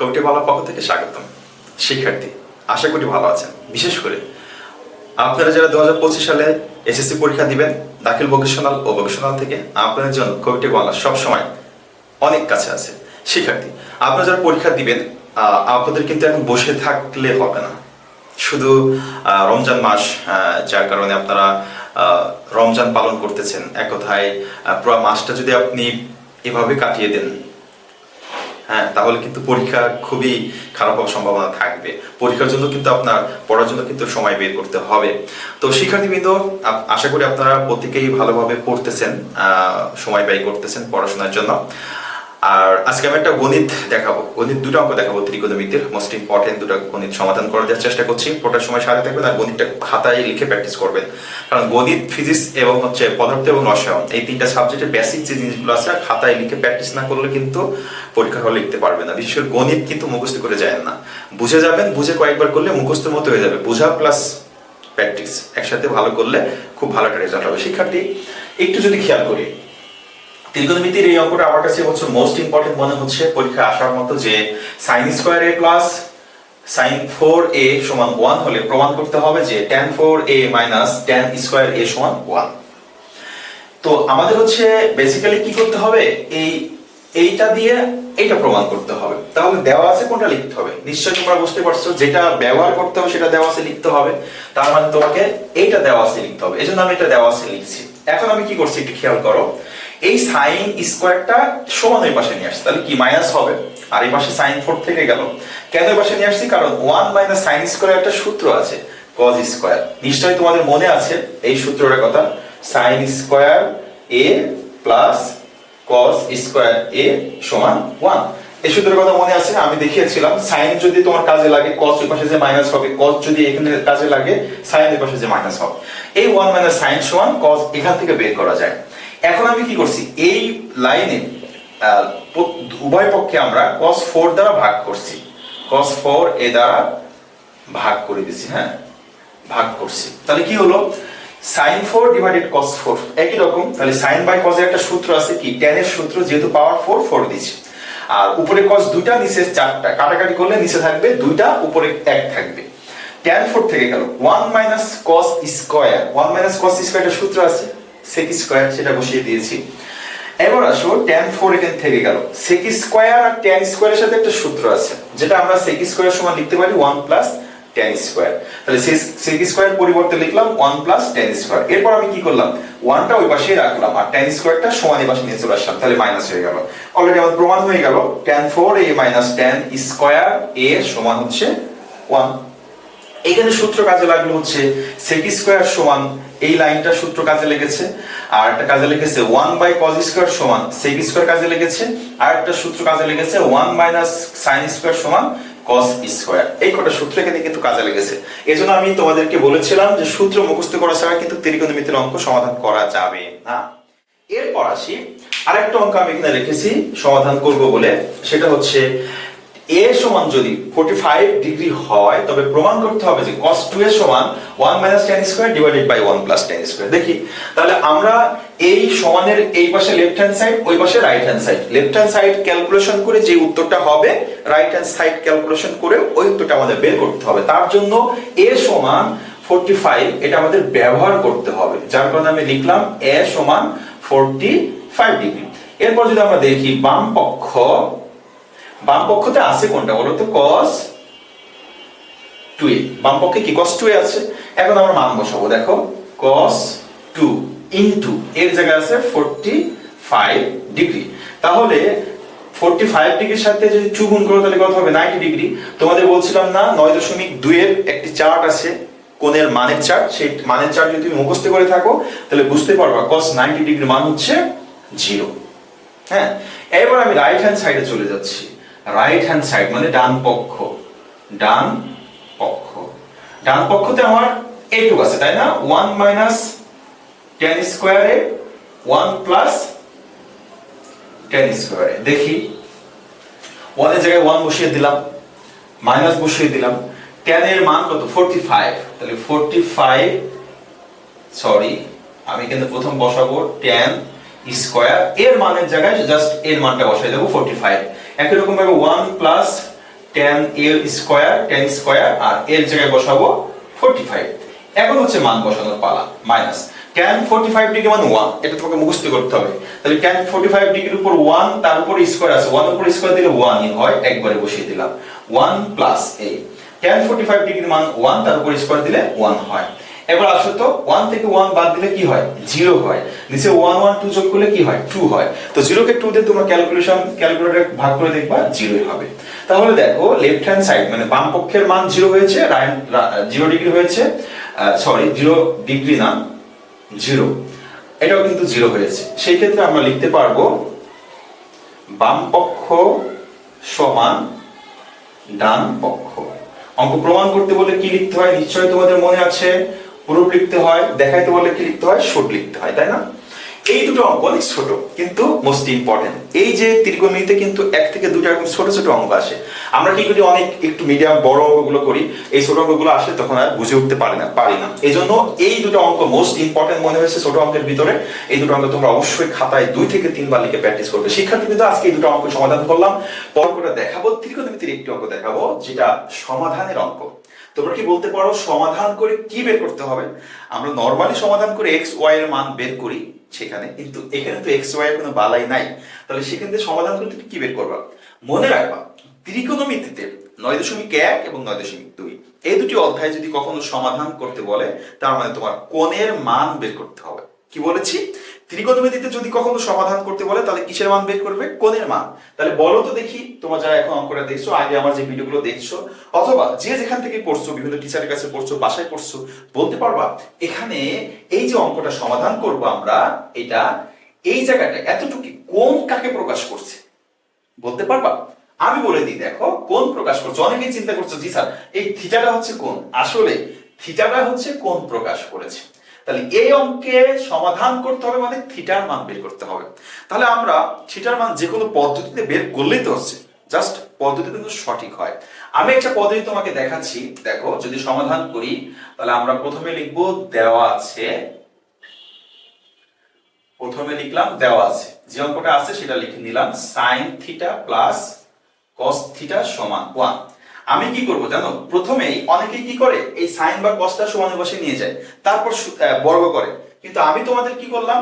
Committee Bangla পক্ষ থেকে স্বাগতম। শিক্ষার্থী, আশা করি ভালো আছেন। বিশেষ করে আপনারা যারা দু হাজার পঁচিশ সালে এসএসসি পরীক্ষা দিবেন, দাখিল ভোকেশনাল ও ভোকেশনাল থেকে, আপনাদের জন্য কমিটি বাংলা সবসময় অনেক কাছে আছে। শিক্ষার্থী, আপনারা যারা পরীক্ষা দিবেন আপনাদের কিন্তু এখন বসে থাকলে হবে না। শুধু রমজান মাস যার কারণে আপনারা রমজান পালন করতেছেন। এক কথায় পুরো মাসটা যদি আপনি এভাবে কাটিয়ে দেন হ্যাঁ তাহলে কিন্তু পরীক্ষা খুবই খারাপ হওয়ার সম্ভাবনা থাকবে। পরীক্ষার জন্য কিন্তু আপনার, পড়ার জন্য কিন্তু সময় বের করতে হবে। তো শিক্ষার্থীবৃন্দ আশা করি আপনারা প্রত্যেকেই ভালোভাবে পড়তেছেন সময় ব্যয় করতেছেন পড়াশোনার জন্য। আর আজকে আমি একটা গণিত দেখাবো। গণিত দুটো অঙ্ক দেখাবো ত্রিকোণমিতির। মোস্ট ইম্পর্টেন্ট দুটো গণিত সমাধান করার চেষ্টা করছি। পড়ার সময় সাথে থাকবেন আর গণিতটা খাতায় লিখে প্র্যাকটিস করবেন। কারণ গণিত ফিজিক্স এবং হচ্ছে পদার্থ এবং রসায়ন, এই তিনটা সাবজেক্টের বেসিক যে জিনিসগুলো আছে খাতায় লিখে প্র্যাকটিস না করলে কিন্তু পরীক্ষা হলে লিখতে পারবে না। বিশেষ করে গণিত কিন্তু মুখস্থ করে যায় না। বুঝে যাবেন, বুঝে কয়েকবার করলে মুখস্থের মতো হয়ে যাবে। বোঝা প্লাস প্র্যাকটিস একসাথে ভালো করলে খুব ভালো একটা রেজাল্ট হবে। শিক্ষার্থী, একটু যদি খেয়াল করি। ত্রিকোণমিতির এই অঙ্কটা আমার কাছে হচ্ছে মোস্ট ইম্পর্টেন্ট মনে হচ্ছে পরীক্ষা আসার মতো যে sine square A plus sine four A সমান ওয়ান হলে প্রমাণ করতে হবে যে tan four A minus tan square A সমান ওয়ান তো আমাদের হচ্ছে বেসিক্যালি কি করতে হবে? এই, এইটা দিয়ে এটা প্রমাণ করতে হবে। তাহলে দেওয়া আছে কোনটা লিখতে হবে? নিশ্চয়ই তোমরা বুঝতে পারছ, যেটা ব্যবহার করতে হবে সেটা দেওয়া আছে লিখতে হবে। তার মানে তোমাকে এইটা দেওয়া আছে লিখতে হবে। এজন্য আমি এটা দেওয়া আছে লিখছি। এখন আমি কি করছি একটু খেয়াল করো। এই সাইন স্কোয়ারটা সমান ওই পাশে নিয়ে আসছে। তাহলে কি মাইনাস হবে? আর এই পাশে সাইন ফোর থেকে গেল। কেন এই পাশে নিয়ে আসছি? কারণ ওয়ান মাইনাস সাইন স্কোয়ার একটা সূত্র আছে কজ স্কোয়ার নিশ্চয়ই তোমাদের মনে আছে এই সূত্রটার কথা। Sine square A plus cos square A সমান ওয়ান এই সূত্রের কথা মনে আছে? আমি দেখিয়েছিলাম সাইন যদি তোমার কাজে লাগে, cos ওই পাশে যে মাইনাস হবে, cos যদি এখানে কাজে লাগে সাইন ওই পাশে যে মাইনাস হবে। এই ওয়ান মাইনাস সাইন সমান cos এখান থেকে বের করা যায়। এখন আমি কি করছি? এই লাইনে উভয় পক্ষে আমরা cos ফোর দ্বারা ভাগ করছি। cos ফোর এ দ্বারা ভাগ করে দিছি হ্যাঁ? ভাগ করছি। তাহলে কি হলো? Sine four divided cos four একই রকম। তাহলে সাইন বাই কসের একটা সূত্র আছে কি? টেন এর সূত্র যেহেতু পাওয়ার ফোর ফোর দিচ্ছে। আর উপরে কস দুইটা, নিচে চারটা। কাটাকাটি করলে নিচে থাকবে দুইটা, উপরে এক থাকবে। টেন ফোর থেকে গেল। One minus cos square one minus cos স্কোয়ারের সূত্র আছে। সেক স্কোয়ার সেটা বসিয়ে দিয়েছি। এবার আসো টেন ফোর এখান থেকে গেল। সেক স্কোয়ার আর টেন স্কোয়ারের সাথে একটা সূত্র আছে, যেটা আমরা সেক স্কোয়ার সমান লিখতে পারি ওয়ান প্লাস টেন স্কোয়ার তাহলে সেক স্কোয়ার পরিবর্তে লিখলাম ওয়ান প্লাস টেন স্কোয়ার এরপর আমি কি করলাম? ওয়ানটা ওই পাশে রাখলাম, আর টেন স্কোয়ারটা সমান এই পাশে নিয়ে চলে আসলাম, তাহলে মাইনাস হয়ে গেল। অলরেডি আমার প্রমাণ হয়ে গেল A minus tan square A সমান হচ্ছে ওয়ান এখানে সূত্র কাজে লাগল হচ্ছে সেক স্কোয়ার সমান এই লাইনটা সূত্র কাজে লেগেছে, আর একটা কাজে লেগেছে ওয়ান বাই কজ স্কোয়ার সমান সেক স্কোয়ার কাজে লেগেছে, আর একটা সূত্র কাজে লেগেছে ওয়ান মাইনাস সাইন স্কোয়ার সমান কস স্কোয়ার। এই কটা সূত্র এখানে কিন্তু কাজে লেগেছে। এজন্য আমি তোমাদেরকে বলেছিলাম যে সূত্র মুখস্থ করা ছাড়া কিন্তু ত্রিকোণমিতির অঙ্ক সমাধান করা যাবে না। এরপর আসি, আরেকটা অঙ্ক আমি এখানে রেখেছি সমাধান করব বলে। সেটা হচ্ছে এ সমান যদি 45 ডিগ্রি হয়, তবে প্রমাণ করতে হবে যে cos 2 এর সমান 1 minus tan square divided by 1 plus tan square দেখি, তাহলে আমরা এই সমানের এই পাশে লেফট হ্যান্ড সাইড ওই পাশে right hand side left hand side calculation করে যে উত্তরটা হবে রাইট হ্যান্ড সাইড ক্যালকুলেশন করে ওই উত্তরটা আমাদের বের করতে হবে। তার জন্য এ সমান 45 এটা আমাদের ব্যবহার করতে হবে। যার কারণে আমি লিখলাম এ সমান 45 ডিগ্রি এরপর যদি আমরা দেখি বাম পক্ষ বাম পক্ষতে আছে কোনটা বলো তো? cos 2a বাম পক্ষে কি? cos 2a আছে। এখন আমরা মান বসাবো। দেখো, cos 2 ইনটু এর জায়গায় আছে 45 ডিগ্রি তাহলে 45 ডিগ্রির সাথে যদি 2 গুণ করো, তাহলে কত হবে? 90 ডিগ্রি তোমাদের বলছিলাম না 9.2 এর একটি চার্ট আছে, কোণের মানের চার্ট সেই মানের চার্ট যদি তুমি মুখস্থ করে থাকো, তাহলে বুঝতে পারবা cos 90 ডিগ্রি মান হচ্ছে জিরো হ্যাঁ? এবার আমি রাইট হ্যান্ড সাইডে চলে যাচ্ছি। রাইট হ্যান্ড সাইড মানে ডান পক্ষ। ডান পক্ষ। ডান পক্ষতে আমার এইটুকু আছে, তাই না? ওয়ান মাইনাস টেন স্কোয়ারে ওয়ান প্লাস টেন স্কোয়ারে দেখি। ওয়ানের জায়গায় ওয়ান বসিয়ে দিলাম মাইনাস বসিয়ে দিলাম। টেন এর মান কত? ফোরটি ফাইভ তাহলে ফোরটি ফাইভ সরি আমি কিন্তু প্রথম বসাবো টেন স্কোয়ার এর মানের জায়গায় জাস্ট এর মানটা বসাই দেবো ফোরটি ফাইভ একই রকম ভাবে ওয়ান প্লাস টেন এর স্কোয়ার টেন স্কোয়ার আর এর জায়গায় বসাবো ফোরটি ফাইভ এখন হচ্ছে মান বসানোর পালা মাইনাস ফোরটি ফাইভ ডিগ্রি মানে ওয়ান এটা তোমাকে মুখস্থ করতে হবে। তাহলে ফোরটি ফাইভ ডিগ্রির উপর ওয়ান তার উপর স্কোয়ার আছে। ওয়ান উপর স্কোয়ার দিলে ওয়ানই হয়, একবারে বসিয়ে দিলাম। ওয়ান প্লাস এ ট্যান ফোরটি ফাইভ ডিগ্রি মান ওয়ান তার উপর স্কোয়ার দিলে ওয়ান হয়। এবার আসো তো ওয়ান থেকে ওয়ান বাদ দিলে কি হয়? জিরো হয়। নিচে ওয়ান ওয়ান টু যোগ করলে কি হয়? টু হয়। তো জিরোকে টু দিয়ে তোমরা ক্যালকুলেশন ক্যালকুলেটর ভাগ করে দেখবা জিরোই হবে। তাহলে দেখো লেফট হ্যান্ড সাইড মানে বাম পক্ষের মান জিরো হয়েছে রাইট জিরো ডিগ্রি হয়েছে সরি জিরো ডিগ্রি না জিরো এটাও কিন্তু জিরো হয়েছে। সেই ক্ষেত্রে আমরা লিখতে পারব, বাম পক্ষ সমান ডান পক্ষ। অঙ্ক প্রমাণ করতে বলে কি লিখতে হয়? নিশ্চয়ই তোমাদের মনে আছে। প্রুফ লিখতে হয়, দেখাইতে বলে কি লিখতে হয়? শোট লিখতে হয়, তাই না? এই দুটো অঙ্ক অনেক ছোট, কিন্তু মোস্ট ইম্পর্টেন্ট এই যে ত্রিকোণমিতিতে কিন্তু এক থেকে দুটো এরকম ছোট ছোট অঙ্ক আসে। আমরা কি করি? অনেক একটু মিডিয়াম বড় অঙ্কগুলো করি। এই ছোট অঙ্কগুলো আসে তখন আর বুঝে উঠতে পারি না পারি না। এই জন্য এই দুটো অঙ্ক মোস্ট ইম্পর্টেন্ট মনে হয়েছে ছোট অঙ্কের ভিতরে। এই দুটো অঙ্ক তোমরা অবশ্যই খাতায় দুই থেকে তিনবার লিখে প্র্যাকটিস করবে। শিক্ষার্থী কিন্তু আজকে এই দুটো অঙ্ক সমাধান করলাম। পর করে দেখাবো, ত্রিকোণমিতির একটি অঙ্ক দেখাবো, যেটা সমাধানের অঙ্ক। তোমরা কি বলতে পারো সমাধান করে কি বের করতে হবে? আমরা নর্মালি সমাধান করে এক্স ওয়াই এর মান বের করি সেখানে, কিন্তু এখানে তো এক্স ওয়াই এর কোনো বালাই নাই। তাহলে সেখান থেকে সমাধান করতে তুমি কি বের করবা? মনে রাখবা, ত্রিকোণমিতিতে নয় দশমিক এক এবং নয় দশমিক দুই, এই দুটি অধ্যায় যদি কখনো সমাধান করতে বলে, তার মানে তোমার কোণের মান বের করতে হবে। কি বলেছি? ত্রিকোণমিতিতে যদি কখনো সমাধান করতে বলে, তাহলে কিসের মান বের করবে? কোণের মান। তাহলে বলো তো দেখি, তোমরা যারা এখন অঙ্কটা দেখছ, আগে আমার যে ভিডিওগুলো দেখছ, অথবা যে যেখান থেকে পড়ছো, বিভিন্ন টিচারের কাছে পড়ছো, বাসায় পড়ছো, বলতে পারবা, এখানে এই যে অঙ্কটা সমাধান করব আমরা, এটা এই জায়গাটা এতটুকু কোন কাকে প্রকাশ করছে? বলতে পারবা? আমি বলে দিই, দেখো কোন প্রকাশ করছ। অনেকেই চিন্তা করছ, জি স্যার, এই থিটাটা হচ্ছে কোন আসলে থিটাটা হচ্ছে কোন প্রকাশ করেছে। তাহলে এই অঙ্কে সমাধান করতে হবে মানে থিটার মান বের করতে হবে। তাহলে আমরা থিটার মান যে কোনো পদ্ধতিতে বের করলেই তো হচ্ছে। জাস্ট পদ্ধতি কিন্তু সঠিক হয়। আমি একটা পদ্ধতি তোমাকে দেখাচ্ছি। দেখো, যদি সমাধান করি, তাহলে আমরা প্রথমে লিখব দেওয়া আছে। প্রথমে লিখলাম দেওয়া আছে। যে অঙ্কটা আছে সেটা লিখে নিলাম। Sine theta plus cos theta সমান ওয়ান। আমি কি করব জানো? প্রথমেই অনেকে কি করে? এই সাইন বা কসটা সমানে বসে নিয়ে যায়। তারপর বর্গ করে। কিন্তু আমি তোমাদের কি করলাম?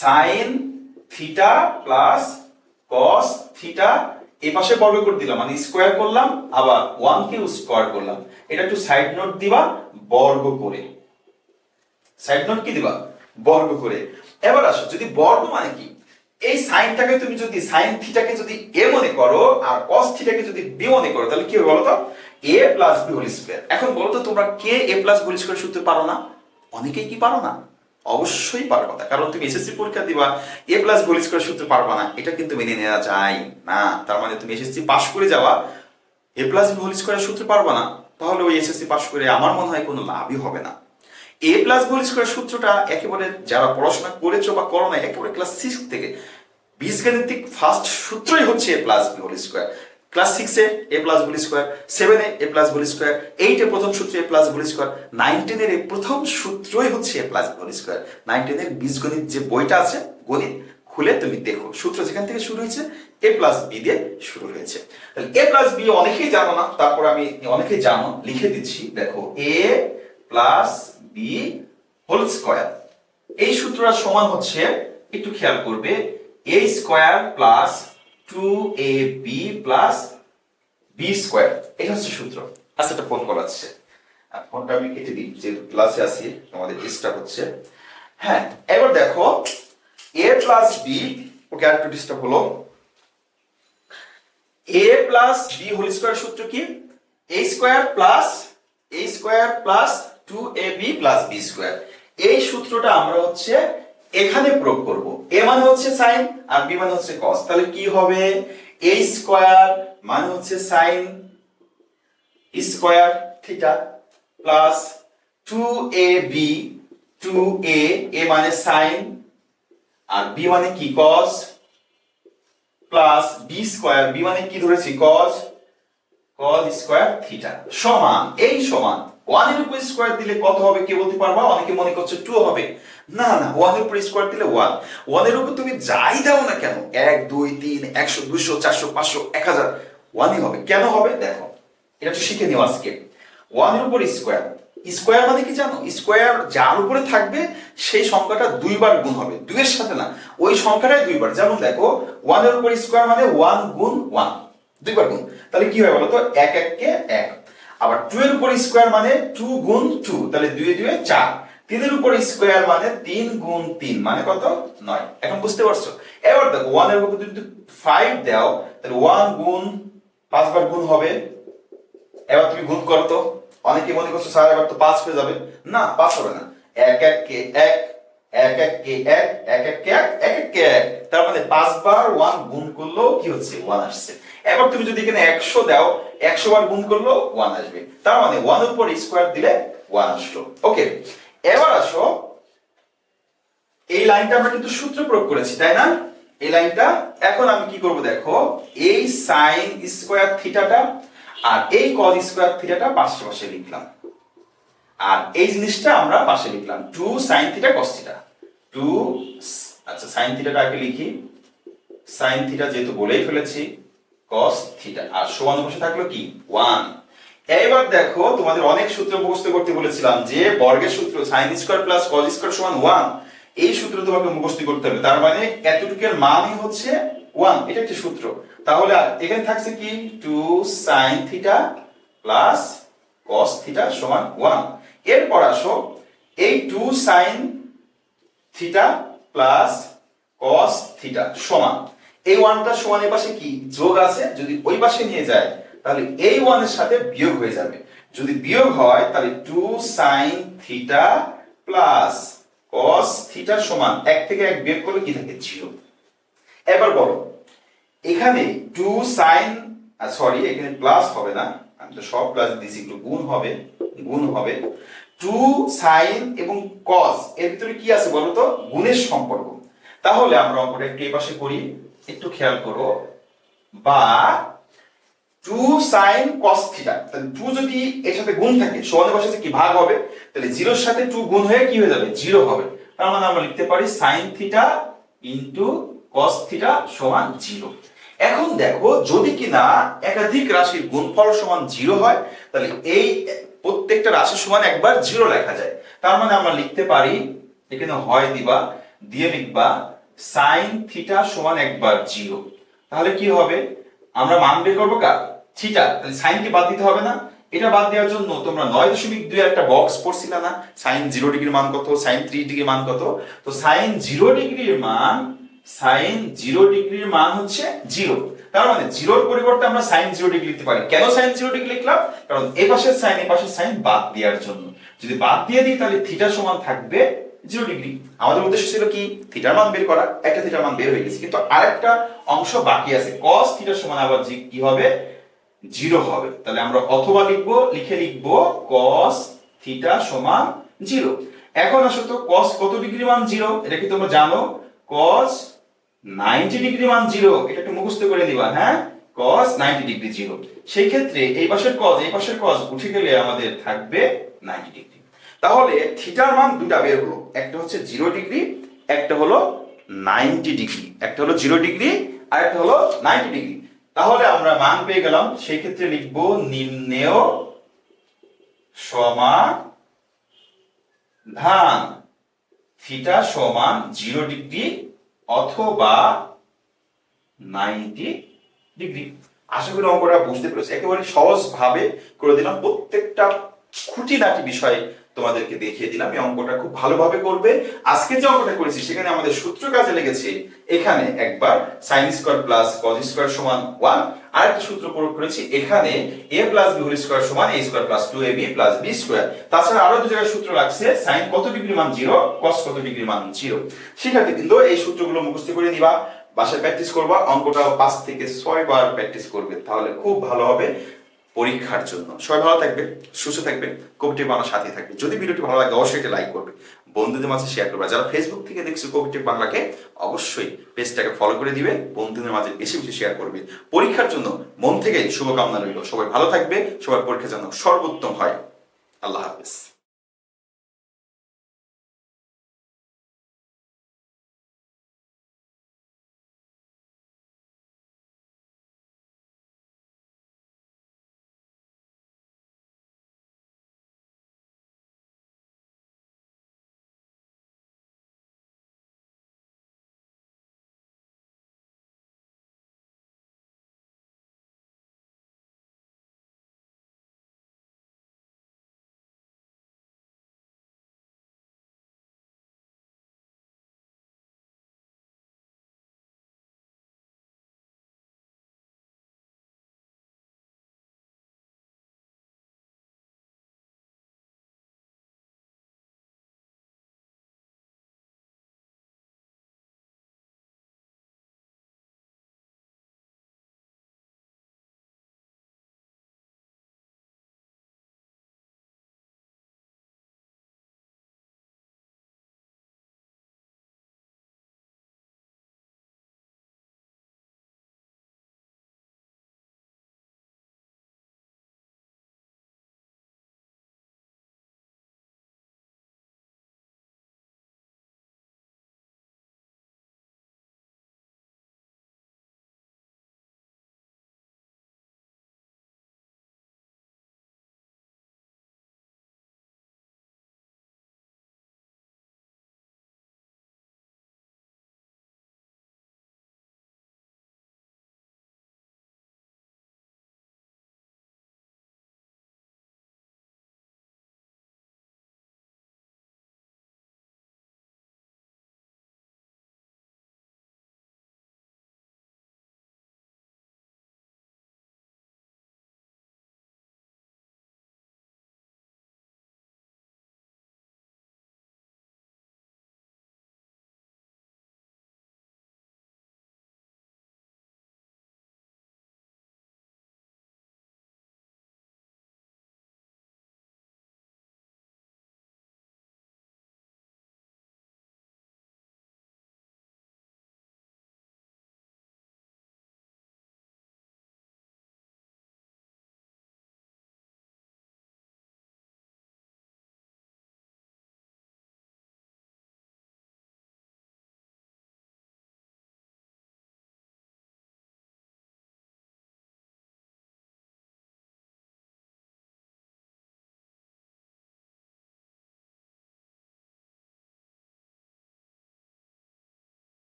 Sine theta plus cos theta এই পাশে বর্গ করে দিলাম। মানে স্কোয়ার করলাম, আবার ওয়ান কে স্কোয়ার করলাম। এটা একটু সাইড নোট দিবা, বর্গ করে। সাইড নোট কি দিবা? বর্গ করে। এবার আসো, যদি বর্গ মানে কি? এই সাইনটাকে তুমি যদি সাইন থিটাকে যদি এ মনে করো আর কস থিটাকে যদি বি মনে করো, তাহলে কি হবে বলো তো A plus B whole square এখন বলো তো তোমরা কে এ প্লাস হোল স্কয়ার সূত্র পারো না? অনেকেই কি পারো না? অবশ্যই পারো কথা। কারণ তুমি এসএসসি পরীক্ষা দিবা এ প্লাস হোল স্কয়ার সূত্র পারবা না। এটা কিন্তু মেনে নেওয়া যায় না। তার মানে তুমি এসএসসি পাশ করে যাওয়া A plus B whole square সূত্র পারবা না। তাহলে ওই এসএসসি পাশ করে আমার মনে হয় কোনো লাভই হবে না। এ প্লাস হোল স্কোয়ার সূত্রটা একেবারে যারা পড়াশোনা করেছ বা করো না একেবারে ক্লাস সিক্স থেকে। বীজগাণিতিক ফার্স্ট সূত্রই হচ্ছে A plus B whole square class সিক্সে এ প্লাস স্কোয়ার সেভেনে এ প্লাস স্কোয়ার এইটে প্রথম এ প্লাস স্কোয়ার নাইন টেনের এই প্রথম সূত্রই হচ্ছে এ প্লাস স্কোয়ার নাইন টেনের বীজগণিত যে বইটা আছে, গণিত, খুলে তুমি দেখো। সূত্র যেখান থেকে শুরু হয়েছে এ প্লাস বি দিয়ে শুরু হয়েছে। তাহলে এ প্লাস বি অনেকেই জানো না, তারপর আমি অনেকেই জানো, লিখে দিচ্ছি। দেখো A plus B whole square এই সূত্রটা সমান হচ্ছে, একটু খেয়াল করবে A square plus two A B plus B square এটা হচ্ছে সূত্র। আচ্ছা একটা ফোন কল আসছে। ফোনটা আমি কেটে দিই, যেহেতু ক্লাসে আছি আমাদের ডিস্টার্ব হচ্ছে। হ্যাঁ এবার দেখো এ প্লাস বি ওকে আর একটু ডিস্টার্ব হলো। A plus B whole square সূত্র কি? A square plus A square plus two A B plus B square এই সূত্রটা আমরা হচ্ছে এখানে প্রয়োগ করব। এ মানে হচ্ছে সাইন আর বি মানে হচ্ছে কস তাহলে কি হবে? এ স্কোয়ার মানে হচ্ছে sine square theta plus two A B two A A মানে সাইন আর বি মানে কি? Cos plus B square B মানে কি ধরেছি? কস কস স্কোয়ার থিটা সমান, এই সমান। ওয়ানের উপর স্কোয়ার দিলে কত হবে কে বলতে পারবা? অনেকে মনে করছে টু হবে। না না ওয়ানের উপর স্কোয়ার দিলে ওয়ান ওয়ানের উপর তুমি যাই দাও না কেন, এক, দুই, তিন, একশো, দুইশো, চারশো, পাঁচশো, এক হাজার ওয়ানই হবে। কেন হবে? দেখো, এটা একটু শিখে নিও আজকে। ওয়ানের উপর স্কোয়ার। স্কোয়ার মানে কি জানো? স্কোয়ার যার উপরে থাকবে, সেই সংখ্যাটা দুইবার গুণ হবে। দুইয়ের সাথে না, ওই সংখ্যাটাই দুইবার। যেমন দেখো ওয়ানের উপর স্কোয়ার মানে ওয়ান গুণ ওয়ান দুইবার গুণ। তাহলে কি হয় বলতো এক, এককে এক। আবার টু এর উপর স্কোয়ার মানে টু গুণ টু তাহলে দুয়ে দুয়ে চার। তিনের উপর স্কোয়ার মানে তিন গুণ তিন মানে কত? নয়। এখন বুঝতে পারছ? এবার দেখো ওয়ানের উপর যদি ফাইভ দাও, তাহলে ওয়ান গুণ পাঁচবার গুণ হবে। এবার তুমি গুণ করো তো। অনেকে মনে করছ, স্যার, এবার তো পাঁচ হয়ে যাবে। না, পাঁচ হবে না। এক এক, কে, এক এক এক, কে, এক এক এক, কে, এক এক এক কে, এক। তার মানে পাঁচবার ওয়ান গুণ করলেও কি হচ্ছে? ওয়ান আসছে। এবার তুমি যদি এখানে একশো দাও, একশো বার গুণ করলেও ওয়ান আসবে। তার মানে ওয়ান উপর স্কোয়ার দিলে ওয়ান আসলো। ওকে এবার আসো। এই লাইনটা আমরা কিন্তু সূত্র প্রয়োগ করেছি, তাই না? এই লাইনটা, এখন আমি কি করব দেখো? এই সাইন স্কোয়ার থিটাটা আর এই কজ স্কোয়ার থিটাটা পাশে পাশে লিখলাম। আর এই জিনিসটা আমরা পাশে লিখলাম। Two sine theta cos theta two আচ্ছা সাইন থিটাটা আগে লিখি। সাইন থিটা যেহেতু বলেই ফেলেছি কস থিটা আর সমান বসে থাকল কি? ওয়ান এইবার দেখো, তোমাদের অনেক সূত্র মুখস্থ করতে বলেছিলাম যে বর্গের সূত্র sine square plus cos square সমান ওয়ান এই সূত্র তোমাকে মুখস্থ করতে হবে। তার মানে এতটুকুর মানই হচ্ছে ওয়ান এটা একটি সূত্র। তাহলে এখানে থাকছে কি? Two sine theta plus cos theta সমান ওয়ান এরপর আসো, এই two sine theta plus cos theta সমান। এই ওয়ানটা সমানের পাশে কি? যোগ আছে, যদি ওই পাশে নিয়ে যায়, তাহলে এই ওয়ানের সাথে বিয়োগ হয়ে যাবে। যদি বিয়োগ হয়, তাহলে two sine theta plus cos theta সমান এক থেকে এক বিয়োগ করলে কি থাকে? জিরো এবার বলো, এখানে টু সাইন সরি এখানে প্লাস হবে না। আমি তো সব প্লাস দিছি, একটু গুণ হবে গুণ হবে। টু সাইন এবং কস এর ভিতরে কি আছে বলো তো? গুণের সম্পর্ক। তাহলে আমরা অঙ্কটা একটু এই পাশে করি একটু খেয়াল করো। বা টু সাইন কস থিটা তাহলে টু যদি এর সাথে গুণ থাকে সমানের পাশে কি, ভাগ হবে। তাহলে জিরোর সাথে টু গুণ হয়ে কি হয়ে যাবে? জিরো হবে। তার মানে আমরা লিখতে পারি sine theta into cos theta সমান জিরো এখন দেখো, যদি কিনা একাধিক রাশির গুণফল সমান জিরো হয়, তাহলে এই প্রত্যেকটা রাশির সমান একবার জিরো লেখা যায়। তার মানে আমরা লিখতে পারি, এখানে হয় দিবা, দিয়ে লিখবা সাইন থিটা সমান একবার জিরো তাহলে কি হবে? আমরা মান বের করব কার? থিটা তাহলে সাইন কি বাদ দিতে হবে না। এটা বাদ দেওয়ার জন্য তোমরা নয় দশমিক দুই একটা বক্স পড়ছিলে না। সাইন জিরো ডিগ্রির মান কত? সাইন থ্রি ডিগ্রির মান কত? তো সাইন জিরো ডিগ্রির মান সাইন জিরো ডিগ্রির মান হচ্ছে জিরো তার মানে জিরোর পরিবর্তে আমরা সাইন জিরো ডিগ্রি লিখতে পারি। কেন সাইন জিরো ডিগ্রি লিখলাম? কারণ এ পাশের সাইন এ পাশের সাইন বাদ দেওয়ার জন্য। যদি বাদ দিয়ে দিই, তাহলে থিটা সমান থাকবে জিরো ডিগ্রি আমাদের উদ্দেশ্য ছিল কি? থিটার মান বের করা। একটা থিটার মান বের হয়ে গেছে। কিন্তু আরেকটা অংশ বাকি আছে। কস থিটার সমান আবার কি হবে? জিরো হবে। তাহলে আমরা অথবা লিখব, লিখে লিখব কস থিটা সমান জিরো এখন আসো তো কস কত ডিগ্রি মান জিরো এটা কি তোমরা জানো? কস নাইনটি ডিগ্রি মান জিরো এটা একটু মুখস্থ করে দিবা হ্যাঁ? কস নাইনটি ডিগ্রি জিরো সেই ক্ষেত্রে এই পাশের কস এই পাশের কস উঠে গেলে আমাদের থাকবে নাইনটি ডিগ্রি তাহলে থিটার মান দুটা বের হলো। একটা হচ্ছে জিরো ডিগ্রি, একটা হলো নাইনটি ডিগ্রি। একটা হলো জিরো ডিগ্রি, আর একটা হলো নাইনটি ডিগ্রি। তাহলে আমরা মান পেয়ে গেলাম, সেই ক্ষেত্রে লিখব নিম্নেয় সমান ধান। থিটা সমান জিরো ডিগ্রি অথবা নাইনটি ডিগ্রি। আশা করি অঙ্কটা বুঝতে পেরেছি। একেবারে সহজ ভাবে করে দিলাম। প্রত্যেকটা খুঁটিনাটি বিষয় তোমাদেরকে দেখিয়ে দিলাম। এই অঙ্কটা খুব ভালোভাবে করবে। আজকে যে অঙ্কটা করেছি, সেখানে আমাদের সূত্র কাজে লেগেছে। এখানে একবার sine square plus cos square সমান ওয়ান আর একটা সূত্র প্রয়োগ করেছি। এখানে A plus B whole square সমান A square plus two A B plus B square তাছাড়া আরও দু জায়গায় সূত্র লাগছে সাইন কত ডিগ্রি মান জিরো কস কত ডিগ্রি মান জিরো শিক্ষার্থী কিন্তু এই সূত্রগুলো মুখস্থ করে নিবা। বাসায় প্র্যাকটিস করবা। অঙ্কটা পাঁচ থেকে ছয় বার প্র্যাকটিস করবে। তাহলে খুব ভালো হবে। পরীক্ষার জন্য। সবাই ভালো থাকবে, সুস্থ থাকবে কবিটি বাংলা সাথে থাকবে। যদি ভিডিওটি ভালো লাগে, অবশ্যই লাইক করবে, বন্ধুদের মাঝে শেয়ার করবে। যারা ফেসবুক থেকে দেখছ কবিটি বাংলাকে, অবশ্যই পেজটাকে ফলো করে দিবে, বন্ধুদের মাঝে বেশি বেশি শেয়ার করবে। পরীক্ষার জন্য মন থেকে শুভকামনা রইল। সবাই ভালো থাকবে, সবার পরীক্ষার জন্য সর্বোত্তম হয়। আল্লাহ হাফেজ।